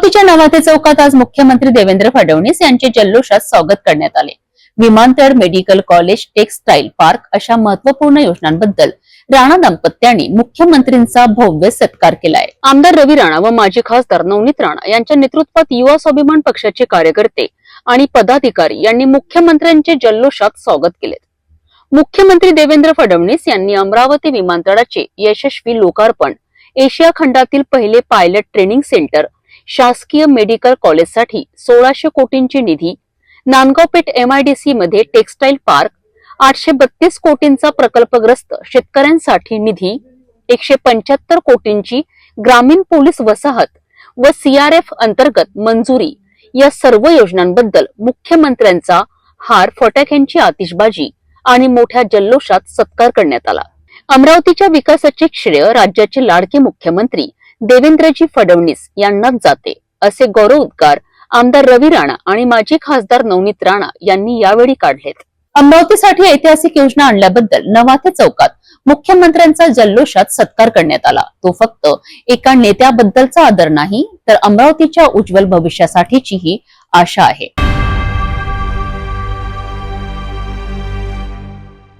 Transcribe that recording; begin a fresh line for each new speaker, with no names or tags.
अमरावतीच्या नवाते चौकात आज मुख्यमंत्री देवेंद्र फडणवीस यांचे जल्लोषात स्वागत करण्यात आले. विमानतळ मेडिकल कॉलेज टेक्सटाईल पार्क अशा महत्त्वपूर्ण योजनांबद्दल राणा दाम्पत्याने मुख्यमंत्रींचा भव्य सत्कार केलाय.
आमदार रवी राणा व माजी खासदार नवनीत राणा यांच्या नेतृत्वात युवा स्वाभिमान पक्षाचे कार्यकर्ते आणि पदाधिकारी यांनी मुख्यमंत्र्यांचे जल्लोषात स्वागत केले. मुख्यमंत्री देवेंद्र फडणवीस यांनी अमरावती विमानतळाचे यशस्वी लोकार्पण एशिया खंडातील पहिले पायलट ट्रेनिंग सेंटर शासकीय मेडिकल कॉलेजसाठी सोळाशे कोटींची निधी नांदगाव पेठ एमआयडीसी मध्ये टेक्सटाईल पार्क आठशे बत्तीस कोटींचा प्रकल्पग्रस्त शेतकऱ्यांसाठी निधी एकशे पंच्याहत्तर कोटींची ग्रामीण पोलीस वसाहत व सीआरएफ अंतर्गत मंजुरी या सर्व योजनांबद्दल मुख्यमंत्र्यांचा हार फटाक्यांची आतिषबाजी आणि मोठ्या जल्लोषात सत्कार करण्यात आला. अमरावतीच्या विकासाचे श्रेय राज्याचे लाडके मुख्यमंत्री देवेंद्रजी फडणवीस यांनाच जाते असे गौरव उद्गार आमदार रवी राणा आणि माजी खासदार नवनीत राणा यांनी यावेळी काढलेत.
अमरावतीसाठी ऐतिहासिक योजना आणल्याबद्दल नवाते चौकात मुख्यमंत्र्यांचा जल्लोषात सत्कार करण्यात आला. तो फक्त एका नेत्याबद्दलचा आदर नाही तर अमरावतीच्या उज्ज्वल भविष्यासाठीची ही आशा आहे.